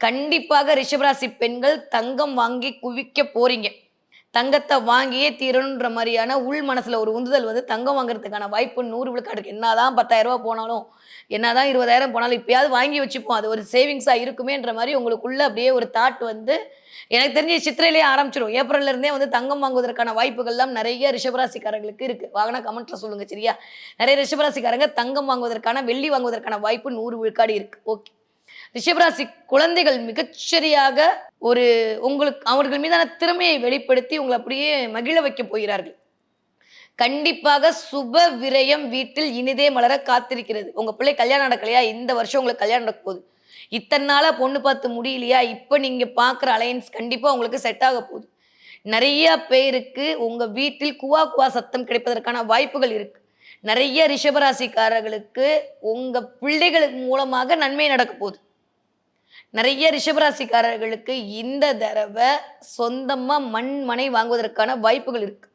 கண்டிப்பாக ரிஷபராசி பெண்கள் தங்கம் வாங்கி குவிக்க போறீங்க. தங்கத்தை வாங்கியே தீரணுன்ற மாதிரியான உள் மனசுல ஒரு உந்துதல் வந்து தங்கம் வாங்குறதுக்கான வாய்ப்பு நூறு விழுக்காடு இருக்குது என்னதான் பத்தாயிரம் ரூபாய் போனாலும் என்னதான் இருபதாயிரம் போனாலும் இப்பயாவது வாங்கி வச்சுப்போம். அது ஒரு சேவிங்ஸா இருக்குமேன்ற மாதிரி உங்களுக்குள்ள அப்படியே ஒரு தாட் வந்து எனக்கு தெரிஞ்ச சித்திரையிலே ஆரம்பிச்சிடும் ஏப்ரல்ல இருந்தே வந்து தங்கம் வாங்குவதற்கான வாய்ப்புகள்லாம் நிறைய ரிஷபராசிக்காரங்களுக்கு இருக்கு. வாங்கினா கமெண்ட்ல சொல்லுங்க சரியா? நிறைய ரிஷபராசிக்காரங்க தங்கம் வாங்குவதற்கான வெள்ளி வாங்குவதற்கான வாய்ப்பு நூறு விழுக்காடு இருக்கு. ஓகே. ரிஷபராசி குழந்தைகள் மிகச்சரியாக ஒரு உங்களுக்கு அவர்கள் மீதான திறமையை வெளிப்படுத்தி உங்களை அப்படியே மகிழ வைக்க போகிறார்கள். கண்டிப்பாக சுப விரயம் வீட்டில் இனிதே மலர காத்திருக்கிறது. உங்கள் பிள்ளை கல்யாணம் நடக்கலையா? இந்த வருஷம் உங்களுக்கு கல்யாணம் நடக்க போகுது. இத்தனை நாளாக பொண்ணு பார்த்து முடியலையா? இப்போ நீங்கள் பார்க்குற அலையன்ஸ் கண்டிப்பாக உங்களுக்கு செட் ஆக போகுது. நிறைய பேருக்கு உங்கள் வீட்டில் குவா குவா சத்தம் கிடைப்பதற்கான வாய்ப்புகள் இருக்குது நிறைய ரிஷபராசிக்காரர்களுக்கு உங்கள் பிள்ளைகளுக்கு மூலமாக நன்மை நடக்க போகுது. நிறைய ரிஷபராசிக்காரர்களுக்கு இந்த தடவை சொந்தமாக மண் மனை வாங்குவதற்கான வாய்ப்புகள் இருக்குது